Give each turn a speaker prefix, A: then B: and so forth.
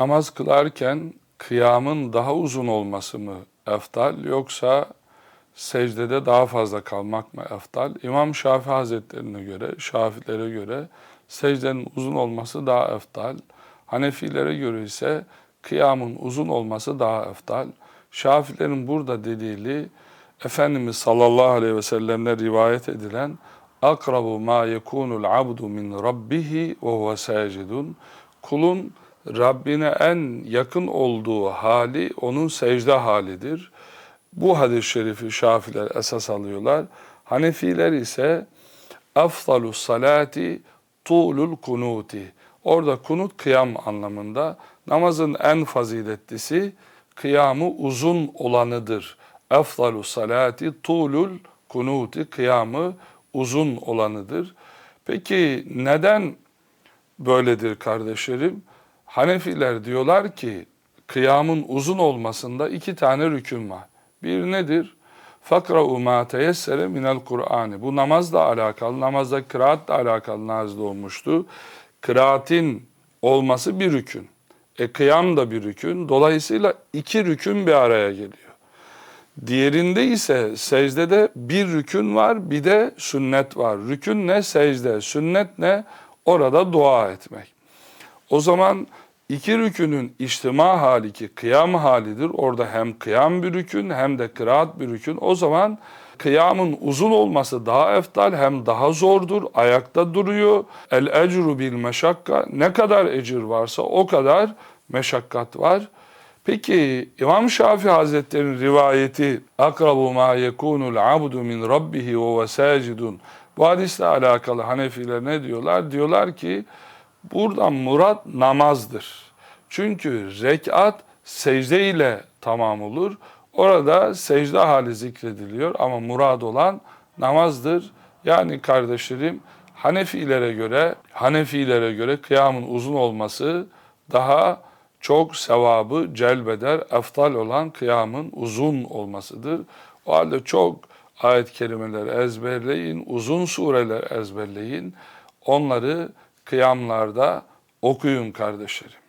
A: namaz kılarken kıyamın daha uzun olması mı eftal yoksa secdede daha fazla kalmak mı eftal? İmam Şafii Hazretlerine göre, Şafilere göre secdenin uzun olması daha eftal. Hanefilere göre ise kıyamın uzun olması daha eftal. Şafilerin burada dediği Efendimiz sallallahu aleyhi ve sellem'le rivayet edilen akrabu ma yekunul abdu min rabbihi ve huve sacidun kulun Rabbine en yakın olduğu hali onun secde halidir. Bu hadis-i şerifi Şafiler esas alıyorlar. Hanefiler ise afdalu salati tulul kunuti. Orada kunut kıyam anlamında namazın en faziletlisi kıyamı uzun olanıdır. Efdalu salati tulul kunuti kıyamı uzun olanıdır. Peki neden böyledir kardeşlerim? Hanefiler diyorlar ki kıyamın uzun olmasında iki tane rükün var. Bir nedir? Fakra'u ma teyessere minel Kur'an'ı. Bu namazla alakalı, namazda kıraatla alakalı nazil olmuştu. Kıraatin olması bir rükün. E kıyam da bir rükün. Dolayısıyla iki rükün bir araya geliyor. Diğerinde ise secdede bir rükün var, bir de sünnet var. Rükün ne? Secde. Sünnet ne? Orada dua etmek. O zaman iki rükünün içtima hali ki kıyam halidir. Orada hem kıyam bir rükün hem de kıraat bir rükün. O zaman kıyamın uzun olması daha eftal hem daha zordur. Ayakta duruyor. El ecru bil meşakka. Ne kadar ecir varsa o kadar meşakkat var. Peki İmam Şafii Hazretleri'nin rivayeti akrabu ma yekunul abdu min rabbihi ve ve sacidun. Bu hadisle alakalı Hanefiler ne diyorlar? Diyorlar ki buradan murat namazdır. Çünkü rekat secde ile tamam olur. Orada secde hali zikrediliyor ama murad olan namazdır. Yani kardeşlerim Hanefilere göre Hanefilere göre kıyamın uzun olması daha çok sevabı celbeder, eftal olan kıyamın uzun olmasıdır. O halde çok ayet-i kerimeler ezberleyin, uzun sureler ezberleyin. Onları kıyamlarda okuyun kardeşlerim.